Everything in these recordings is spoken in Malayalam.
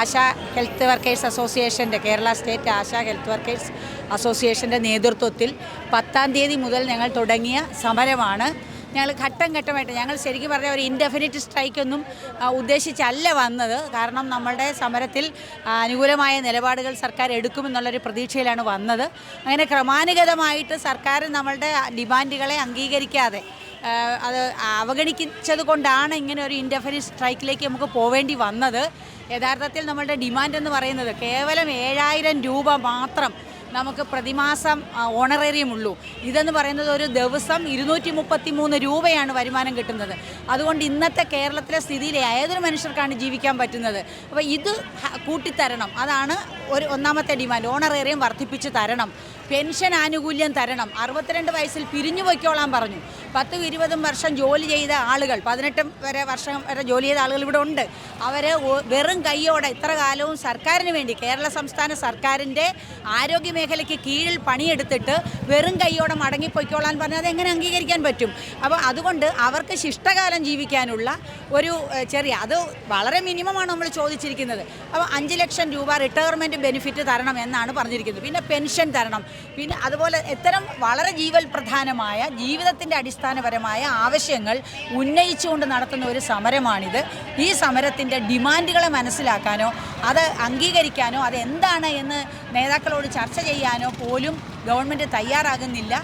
ആശ ഹെൽത്ത് വർക്കേഴ്സ് അസോസിയേഷന്റെ Kerala state Asha health workers അസോസിയേഷന്റെ നേതൃത്വത്തിൽ പത്താം തീയതി മുതൽ ഞങ്ങൾ തുടങ്ങിയ സമരമാണ്. ഞങ്ങൾ ഘട്ടം ഘട്ടമായിട്ട് ഞങ്ങൾ ശരിക്കും പറഞ്ഞാൽ ഒരു ഇൻഡെഫിനിറ്റ് സ്ട്രൈക്കൊന്നും ഉദ്ദേശിച്ചല്ല വന്നത്. കാരണം നമ്മളുടെ സമരത്തിൽ അനുകൂലമായ നിലപാടുകൾ സർക്കാർ എടുക്കുമെന്നുള്ളൊരു പ്രതീക്ഷയിലാണ് വന്നത്. അങ്ങനെ ക്രമാനുഗതമായിട്ട് സർക്കാർ നമ്മളുടെ ഡിമാൻഡുകളെ അംഗീകരിക്കാതെ അത് അവഗണിച്ചത് കൊണ്ടാണ് ഇങ്ങനെ ഒരു ഇൻഡെഫിനിറ്റ് സ്ട്രൈക്കിലേക്ക് നമുക്ക് പോവേണ്ടി വന്നത്. യഥാർത്ഥത്തിൽ നമ്മളുടെ ഡിമാൻഡ് എന്ന് പറയുന്നത് കേവലം ഏഴായിരം രൂപ മാത്രം നമുക്ക് പ്രതിമാസം ഓണറേറിയം ഉള്ളൂ ഇതെന്ന് പറയുന്നത് ഒരു ദിവസം ഇരുന്നൂറ്റി മുപ്പത്തി മൂന്ന് രൂപയാണ് വരുമാനം കിട്ടുന്നത്. അതുകൊണ്ട് ഇന്നത്തെ കേരളത്തിലെ സ്ഥിതിയിൽ ഏതൊരു മനുഷ്യർക്കാണ് ജീവിക്കാൻ പറ്റുന്നത്? അപ്പോൾ ഇത് കൂട്ടിത്തരണം. അതാണ് ഒരു ഒന്നാമത്തെ ഡിമാൻഡ് ഓണറേറിയം വർദ്ധിപ്പിച്ച് തരണം. പെൻഷൻ ആനുകൂല്യം തരണം. അറുപത്തിരണ്ട് വയസ്സിൽ പിരിഞ്ഞു പൊയ്ക്കോളാൻ പറഞ്ഞു. പത്തും ഇരുപതും വർഷം ജോലി ചെയ്ത ആളുകൾ പതിനെട്ടും വരെ വർഷം വരെ ജോലി ചെയ്ത ആളുകൾ ഇവിടെ ഉണ്ട്. അവർ വെറും കൈയോടെ ഇത്ര കാലവും സർക്കാരിന് വേണ്ടി കേരള സംസ്ഥാന സർക്കാരിന്റെ ആരോഗ്യ മേഖലയ്ക്ക് കീഴിൽ പണിയെടുത്തിട്ട് വെറും കൈയോടെ മടങ്ങിപ്പോയിക്കോളാൻ പറഞ്ഞാൽ അത് എങ്ങനെ അംഗീകരിക്കാൻ പറ്റും? അപ്പോൾ അതുകൊണ്ട് അവർക്ക് ശിഷ്ടകാലം ജീവിക്കാനുള്ള ഒരു ചെറിയ അത് വളരെ മിനിമമാണ് നമ്മൾ ചോദിച്ചിരിക്കുന്നത്. അപ്പോൾ അഞ്ച് ലക്ഷം രൂപ റിട്ടയർമെന്റ് ബെനിഫിറ്റ് തരണം എന്നാണ് പറഞ്ഞിരിക്കുന്നത്. പിന്നെ പെൻഷൻ തരണം. പിന്നെ അതുപോലെ ഇത്തരം വളരെ ജീവൽ പ്രധാനമായ ജീവിതത്തിന്റെ അടിസ്ഥാനപരമായ ആവശ്യങ്ങൾ ഉന്നയിച്ചുകൊണ്ട് നടത്തുന്ന ഒരു സമരമാണിത്. ഈ സമരത്തിന്റെ ഡിമാൻഡുകളെ മനസ്സിലാക്കാനോ അത് അംഗീകരിക്കാനോ അത് എന്താണ് എന്ന് നേതാക്കളോട് ചർച്ച ചെയ്യാനോ പോലും ഗവൺമെന്റ് തയ്യാറാകുന്നില്ല.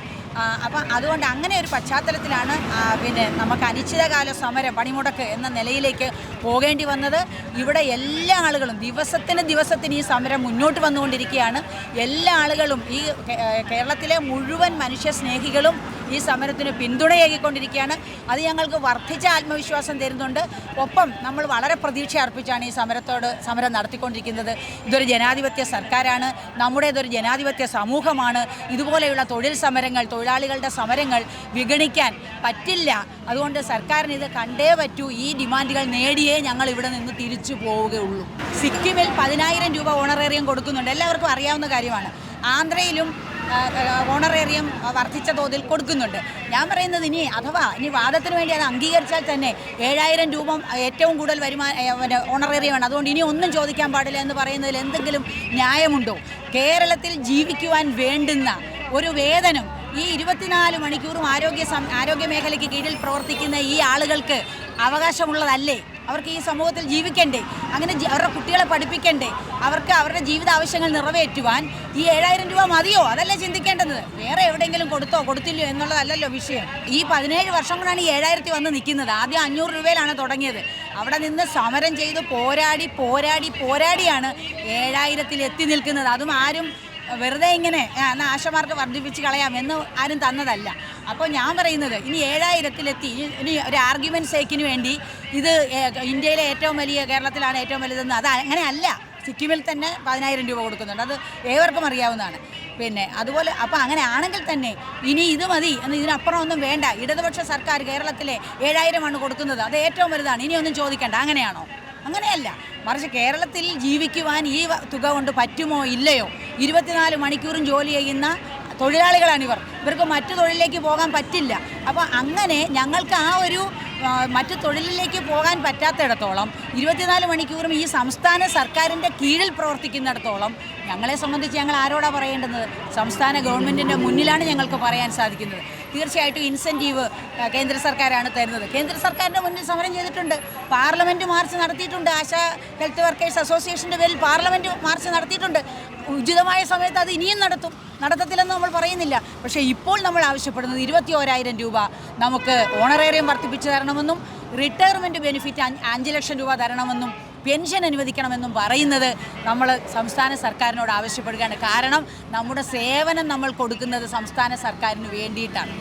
അപ്പം അതുകൊണ്ട് അങ്ങനെ ഒരു പശ്ചാത്തലത്തിലാണ് പിന്നെ നമുക്ക് അനിശ്ചിതകാല സമരം പണിമുടക്ക് എന്ന നിലയിലേക്ക് പോകേണ്ടി വന്നത്. ഇവിടെ എല്ലാ ആളുകളും ദിവസത്തിന് ദിവസത്തിന് ഈ സമരം മുന്നോട്ട് വന്നുകൊണ്ടിരിക്കുകയാണ്. എല്ലാ ആളുകളും ഈ കേരളത്തിലെ മുഴുവൻ മനുഷ്യ സ്നേഹികളും ഈ സമരത്തിന് പിന്തുണയേകിക്കൊണ്ടിരിക്കുകയാണ്. അത് ഞങ്ങൾക്ക് വർദ്ധിച്ച ആത്മവിശ്വാസം തരുന്നുണ്ട്. ഒപ്പം നമ്മൾ വളരെ പ്രതീക്ഷ അർപ്പിച്ചാണ് ഈ സമരത്തോട് സമരം നടത്തിക്കൊണ്ടിരിക്കുന്നത്. ഇതൊരു ജനാധിപത്യ സർക്കാരാണ്. നമ്മുടേതൊരു ജനാധിപത്യ സമൂഹമാണ്. ഇതുപോലെയുള്ള തൊഴിൽ സമരങ്ങൾ തൊഴിലാളികളുടെ സമരങ്ങൾ വിഗണിക്കാൻ പറ്റില്ല. അതുകൊണ്ട് സർക്കാരിന് ഇത് കണ്ടേ പറ്റൂ. ഈ ഡിമാൻഡുകൾ നേടിയേ ഞങ്ങൾ ഇവിടെ നിന്ന് തിരിച്ചു പോവുകയുള്ളൂ. സിക്കിമിൽ പതിനായിരം രൂപ ഓണറേറിയം കൊടുക്കുന്നുണ്ട്. എല്ലാവർക്കും അറിയാവുന്ന കാര്യമാണ്. ആന്ധ്രയിലും ഓണറേറിയം വർദ്ധിച്ച തോതിൽ കൊടുക്കുന്നുണ്ട്. ഞാൻ പറയുന്നത് ഇനി അഥവാ ഇനി വാദത്തിന് വേണ്ടി അത് അംഗീകരിച്ചാൽ തന്നെ ഏഴായിരം രൂപ ഏറ്റവും കൂടുതൽ വരുമാന ഓണറേറിയമാണ്. അതുകൊണ്ട് ഇനി ഒന്നും ചോദിക്കാൻ പാടില്ല എന്ന് പറയുന്നതിൽ എന്തെങ്കിലും ന്യായമുണ്ടോ? കേരളത്തിൽ ജീവിക്കുവാൻ വേണ്ടുന്ന ഒരു വേതനം ഈ ഇരുപത്തിനാല് മണിക്കൂറും ആരോഗ്യ ആരോഗ്യ മേഖലയ്ക്ക് കീഴിൽ പ്രവർത്തിക്കുന്ന ഈ ആളുകൾക്ക് അവകാശമുള്ളതല്ലേ? അവർക്ക് ഈ സമൂഹത്തിൽ ജീവിക്കണ്ടേ? അങ്ങനെ അവരുടെ കുട്ടികളെ പഠിപ്പിക്കണ്ടേ? അവർക്ക് അവരുടെ ജീവിത ആവശ്യങ്ങൾ നിറവേറ്റുവാൻ ഈ ഏഴായിരം രൂപ മതിയോ? അതല്ലേ ചിന്തിക്കേണ്ടത്? വേറെ എവിടെയെങ്കിലും കൊടുത്തോ കൊടുത്തില്ലയോ എന്നുള്ളതല്ലല്ലോ വിഷയം. ഈ പതിനേഴ് വർഷം കൊണ്ടാണ് ഈ ഏഴായിരത്തി വന്ന് നിൽക്കുന്നത്. ആദ്യം അഞ്ഞൂറ് രൂപയിലാണ് തുടങ്ങിയത്. അവിടെ നിന്ന് സമരം ചെയ്ത് പോരാടി പോരാടി പോരാടിയാണ് ഏഴായിരത്തിൽ എത്തി നിൽക്കുന്നത്. അതും ആരും വെറുതെ ഇങ്ങനെ ആശമാർക്ക് വർദ്ധിപ്പിച്ച് കളയാം എന്ന് ആരും തന്നതല്ല. അപ്പോൾ ഞാൻ പറയുന്നത് ഇനി ഏഴായിരത്തിലെത്തി ഇനി- ഒരു ആർഗ്യുമെന്റ് സേക്കിന് വേണ്ടി ഇത് ഇന്ത്യയിലെ ഏറ്റവും വലിയ കേരളത്തിലാണ് ഏറ്റവും വലുതെന്ന് അത് അങ്ങനെയല്ല. സിക്കിമിൽ തന്നെ പതിനായിരം രൂപ കൊടുക്കുന്നുണ്ട്. അത് ഏവർക്കും അറിയാവുന്നതാണ്. പിന്നെ അതുപോലെ അപ്പോൾ അങ്ങനെ ആണെങ്കിൽ തന്നെ ഇനി ഇത് മതി എന്ന് ഇതിനപ്പുറം ഒന്നും വേണ്ട. ഇടതുപക്ഷ സർക്കാർ കേരളത്തിലെ ഏഴായിരമാണ് കൊടുക്കുന്നത്. അത് ഏറ്റവും വലുതാണ്. ഇനിയൊന്നും ചോദിക്കണ്ട. അങ്ങനെയാണോ? അങ്ങനെയല്ല. മറിച്ച് കേരളത്തിൽ ജീവിക്കുവാൻ ഈ തുക കൊണ്ട് പറ്റുമോ? ഇല്ലയോ? ഇരുപത്തിനാല് മണിക്കൂറും ജോലി ചെയ്യുന്ന തൊഴിലാളികളാണിവർ ഇവർക്ക് മറ്റു തൊഴിലിലേക്ക് പോകാൻ പറ്റില്ല. അപ്പോൾ അങ്ങനെ ഞങ്ങൾക്ക് ആ ഒരു മറ്റു തൊഴിലിലേക്ക് പോകാൻ പറ്റാത്തിടത്തോളം ഇരുപത്തിനാല് മണിക്കൂറും ഈ സംസ്ഥാന സർക്കാരിന്റെ കീഴിൽ പ്രവർത്തിക്കുന്നിടത്തോളം ഞങ്ങളെ സംബന്ധിച്ച് ഞങ്ങൾ ആരോടാ പറയേണ്ടത് സംസ്ഥാന ഗവൺമെന്റിന്റെ മുന്നിലാണ് ഞങ്ങൾക്ക് പറയാൻ സാധിക്കുന്നത്. തീർച്ചയായിട്ടും ഇൻസെന്റീവ് കേന്ദ്ര സർക്കാരാണ് തരുന്നത്. കേന്ദ്ര സർക്കാരിന്റെ മുന്നിൽ സമരം ചെയ്തിട്ടുണ്ട്. പാർലമെന്റ് മാർച്ച് നടത്തിയിട്ടുണ്ട്. ആശാ ഹെൽത്ത് വർക്കേഴ്സ് അസോസിയേഷന്റെ പേരിൽ പാർലമെന്റ് മാർച്ച് നടത്തിയിട്ടുണ്ട്. ഉചിതമായ സമയത്ത് അത് ഇനിയും നടത്തും. നടത്തത്തില്ലെന്ന് നമ്മൾ പറയുന്നില്ല. പക്ഷേ ഇപ്പോൾ നമ്മൾ ആവശ്യപ്പെടുന്നത് ഇരുപത്തി ഓരായിരം രൂപ നമുക്ക് ഓണറേറിയം വർദ്ധിപ്പിച്ച് തരണമെന്നും റിട്ടയർമെന്റ് ബെനിഫിറ്റ് അഞ്ച് ലക്ഷം രൂപ തരണമെന്നും പെൻഷൻ അനുവദിക്കണമെന്നും പറയുന്നത് നമ്മൾ സംസ്ഥാന സർക്കാരിനോട് ആവശ്യപ്പെടുകയാണ്. കാരണം നമ്മുടെ സേവനം നമ്മൾ കൊടുക്കുന്നത് സംസ്ഥാന സർക്കാരിന് വേണ്ടിയിട്ടാണ്.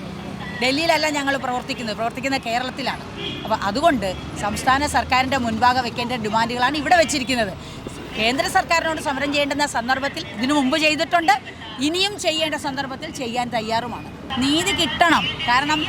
ഡൽഹിയിലല്ല ഞങ്ങൾ പ്രവർത്തിക്കുന്നത്. പ്രവർത്തിക്കുന്നത് കേരളത്തിലാണ്. അപ്പോൾ അതുകൊണ്ട് സംസ്ഥാന സർക്കാരിന്റെ മുൻപാകെ വെക്കേണ്ട ഡിമാൻഡുകളാണ് ഇവിടെ വെച്ചിരിക്കുന്നത്. കേന്ദ്ര സർക്കാരിനോട് സമരം ചെയ്യേണ്ടുന്ന സന്ദർഭത്തിൽ ഇതിനു മുമ്പ് ചെയ്തിട്ടുണ്ട്. ഇനിയും ചെയ്യേണ്ട സന്ദർഭത്തിൽ ചെയ്യാൻ തയ്യാറുമാണ്. നീതി കിട്ടണം. കാരണം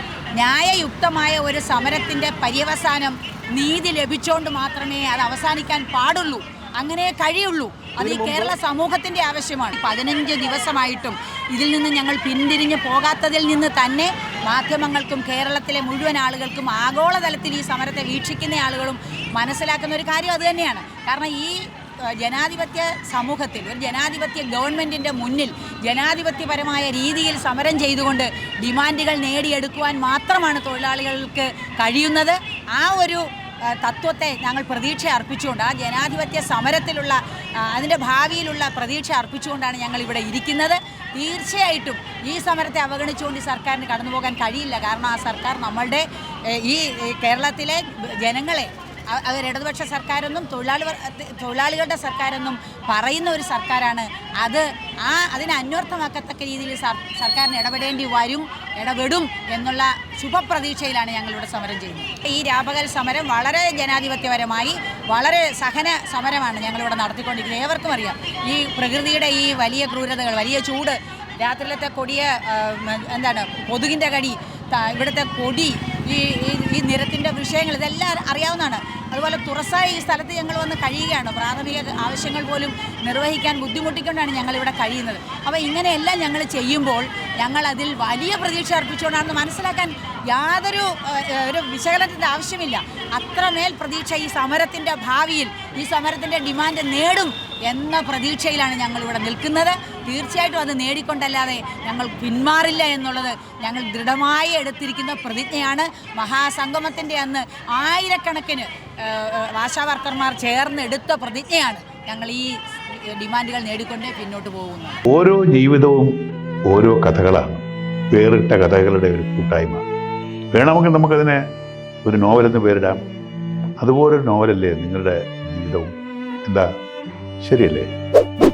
ന്യായയുക്തമായ ഒരു സമരത്തിന്റെ പര്യവസാനം നീതി ലഭിച്ചുകൊണ്ട് മാത്രമേ അത് അവസാനിക്കാൻ പാടുള്ളൂ. അങ്ങനെ കഴിയുള്ളൂ. അത് ഈ കേരള സമൂഹത്തിന്റെ ആവശ്യമാണ്. പതിനഞ്ച് ദിവസമായിട്ടും ഇതിൽ നിന്ന് ഞങ്ങൾ പിന്തിരിഞ്ഞ് പോകാത്തതിൽ നിന്ന് തന്നെ മാധ്യമങ്ങൾക്കും കേരളത്തിലെ മുഴുവൻ ആളുകൾക്കും ആഗോളതലത്തിൽ ഈ സമരത്തെ വീക്ഷിക്കുന്ന ആളുകളും മനസ്സിലാക്കുന്ന ഒരു കാര്യം അതുതന്നെയാണ് കാരണം ഈ ജനാധിപത്യ സമൂഹത്തിൽ ഒരു ജനാധിപത്യ ഗവൺമെന്റിന്റെ മുന്നിൽ ജനാധിപത്യപരമായ രീതിയിൽ സമരം ചെയ്തുകൊണ്ട് ഡിമാൻഡുകൾ നേടിയെടുക്കുവാൻ മാത്രമാണ് തൊഴിലാളികൾക്ക് കഴിയുന്നത്. ആ ഒരു തത്വത്തെ ഞങ്ങൾ പ്രതീക്ഷ അർപ്പിച്ചുകൊണ്ട് ആ ജനാധിപത്യ സമരത്തിലുള്ള അതിന്റെ ഭാവിയിലുള്ള പ്രതീക്ഷ അർപ്പിച്ചുകൊണ്ടാണ് ഞങ്ങൾ ഇവിടെ ഇരിക്കുന്നത്. തീർച്ചയായിട്ടും ഈ സമരത്തെ അവഗണിച്ചുകൊണ്ട് സർക്കാരിന് കടന്നു പോകാൻ കഴിയില്ല. കാരണം ആ സർക്കാർ നമ്മളുടെ ഈ കേരളത്തിലെ ജനങ്ങളെ അവർ ഇടതുപക്ഷ സർക്കാരെന്നും തൊഴിലാളി തൊഴിലാളികളുടെ സർക്കാരെന്നും പറയുന്ന ഒരു സർക്കാരാണ്. അത് ആ അതിനെ അന്വർത്ഥമാക്കത്തക്ക രീതിയിൽ സർ- സർക്കാരിന് ഇടപെടേണ്ടി വരും ഇടപെടും എന്നുള്ള ശുഭപ്രതീക്ഷയിലാണ് ഞങ്ങളിവിടെ സമരം ചെയ്യുന്നത്. ഈ രാപകൽ സമരം വളരെ ജനാധിപത്യപരമായി വളരെ സഹന സമരമാണ് ഞങ്ങളിവിടെ നടത്തിക്കൊണ്ടിരിക്കുന്നത്. ഏവർക്കും അറിയാം ഈ പ്രകൃതിയുടെ ഈ വലിയ ക്രൂരതകൾ വലിയ ചൂട് രാത്രിയിലത്തെ കൊടിയ എന്താണ് കൊതുകിന്റെ കടി ഇവിടുത്തെ കൊടി ഈ- ഈ നിരത്തിന്റെ വിഷയങ്ങൾ ഇതെല്ലാം അറിയാവുന്നതാണ്. അതുപോലെ തുറസായി ഈ സ്ഥലത്ത് ഞങ്ങൾ വന്ന് കഴിയുകയാണ്. പ്രാഥമിക ആവശ്യങ്ങൾ പോലും നിർവഹിക്കാൻ ബുദ്ധിമുട്ടിക്കൊണ്ടാണ് ഞങ്ങളിവിടെ കഴിയുന്നത്. അപ്പോൾ ഇങ്ങനെയെല്ലാം ഞങ്ങൾ ചെയ്യുമ്പോൾ ഞങ്ങൾ അതിൽ വലിയ പ്രതീക്ഷ അർപ്പിച്ചുകൊണ്ടാണെന്ന് മനസ്സിലാക്കാൻ യാതൊരു ഒരു വിശകലനത്തിന്റെ ആവശ്യമില്ല. അത്രമേൽ പ്രതീക്ഷ ഈ സമരത്തിന്റെ ഭാവിയിൽ ഈ സമരത്തിന്റെ ഡിമാൻഡ് നേടും എന്ന പ്രതീക്ഷയിലാണ് ഞങ്ങളിവിടെ നിൽക്കുന്നത്. തീർച്ചയായിട്ടും അത് നേടിക്കൊണ്ടല്ലാതെ ഞങ്ങൾ പിന്മാറില്ല എന്നുള്ളത് ഞങ്ങൾ ദൃഢമായി എടുത്തിരിക്കുന്ന പ്രതിജ്ഞയാണ്. മഹാസംഗമത്തിന്റെ അന്ന് ആയിരക്കണക്കിന് ആശാവർക്കർമാർ ചേർന്നെടുത്ത പ്രതിജ്ഞയാണ് ഞങ്ങൾ ഈ ഡിമാൻഡുകൾ നേടിക്കൊണ്ടേ പിന്നോട്ട് പോകുന്നത്. ഓരോ ജീവിതവും ഓരോ കഥകളാണ്. വേറിട്ട കഥകളുടെ ഒരു കൂട്ടായ്മ. വേണമെങ്കിൽ നമുക്കതിനെ ഒരു നോവലെന്ന് പേരിടാം. അതുപോലൊരു നോവലല്ലേ നിങ്ങളുടെ ജീവിതവും? എന്താ? ശരിയല്ലേ?